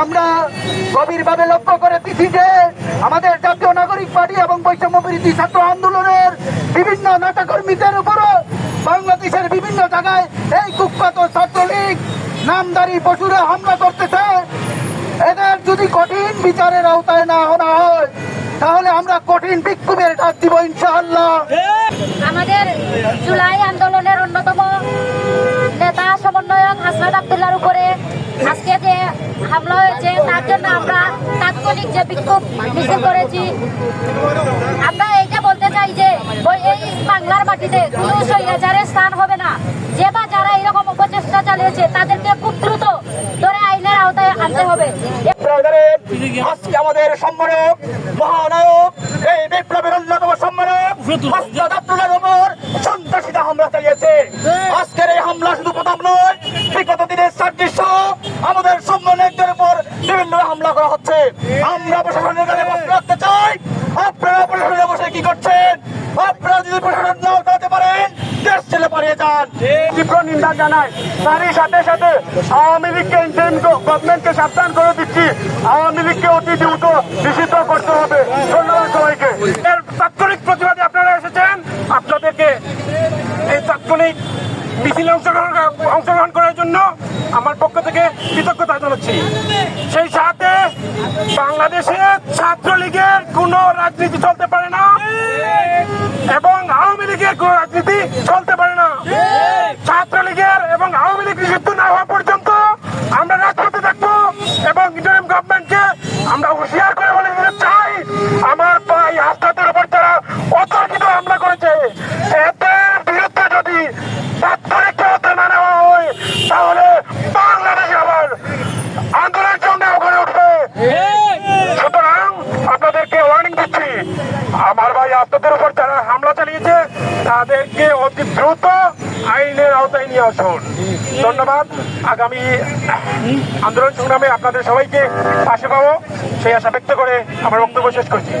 আমরা গভীরভাবে লক্ষ্য করে দিচ্ছি যে আমাদের জাতীয় নাগরিক পার্টি এবং বৈষম্য বিরোধী ছাত্র আন্দোলনের বিভিন্ন নেতাকর্মীদের উপরও বাংলাদেশের বিভিন্ন জায়গায় এই কুখ্যাত ছাত্রলীগ, নামদারি পশুরা হামলা করতেছে। এদের যদি কঠিন বিচারের আওতায় না আনা হয়, তাহলে আমরা কঠিন বিক্ষোভের ডাক দিব ইনশাআল্লাহ। আমাদের জুলাই আন্দোলনের অন্যতম নেতা, সমন্বয়ক হাসনাত হামলা হয়েছে, তার জন্য আমরা তাৎক্ষণিক যে বিক্ষোভ মিছিল করেছি, আমরা এইটা বলতে চাই যে এই বাংলার মাটিতে কোনো স্থান হবে না। যে বা যারা এরকম উপচেষ্টা চালিয়েছে, তাদেরকে খুব দ্রুত ধরে আইনের আওতায় আনতে হবে। আজকে আমাদের সম্মানক মহানায়ক, এই বিপ্লবের অন্যতম সম্মানক সন্ত্রাসীরা হামলা চালিয়েছে। আজকের এই হামলা শুধু প্রথম নয়, বিগত দিনের সার্জিস আমাদের উপর বিভিন্ন হামলা করা হচ্ছে। আমরা প্রশাসনের কাছে প্রশ্ন রাখতে চাই, আপনারা প্রশাসনে বসে কি করছেন? আপনারা যদি প্রশাসন নাও চালাতে পারেন, দেশ ছেলে পালিয়ে যান। তীব্র নিন্দা জানাই। তারই সাথে সাথে আওয়ামী লীগকে গভর্নমেন্টকে সাবধান করে দিচ্ছি। আওয়ামী লীগকে অতি দ্রুত নিষিদ্ধ করতে হবে। ধন্যবাদ সবাইকে। এর তাৎক্ষণিক প্রতিবাদে আপনারা এসেছেন। আপনাদেরকে এই তাৎক্ষণিক মিছিলে অংশগ্রহণ অংশগ্রহণ করার জন্য আমার পক্ষ থেকে কৃতজ্ঞতা জানাচ্ছি। সেই সাথে বাংলাদেশের ছাত্রলীগের কোনো রাজনীতি চলতে পারে না এবং আওয়ামী লীগের কোনো রাজনীতি চলতে পারে না ছাত্রলীগের এবং আওয়ামী লীগ নিষিদ্ধ না হওয়া পর্যন্ত আমরা রাজপথে থাকব এবং ইন্টারিম গভর্নমেন্টকে আমরা হুঁশিয়ার করে বলে দিতে চাই আমার ভাই আস্থাদের উপর যারা অতর্কিত হামলা করেছে এদের বিরুদ্ধে যদি তাৎক্ষণিক ব্যবস্থা না নেওয়া হয় তাহলে বাংলাদেশে আবার আন্দোলন সংগ্রাম করে উঠবে সুতরাং আপনাদেরকে ওয়ার্নিং দিচ্ছি আমার ভাই আপনাদের উপর যারা হামলা চালিয়েছে, তাদেরকে অতি দ্রুত আইনের আওতায় নিয়ে আসুন। ধন্যবাদ। আগামী আন্দোলন সংগ্রামে আপনাদের সবাইকে পাশে পাবো। সেই আশা ব্যক্ত করে আমার বক্তব্য শেষ করছি।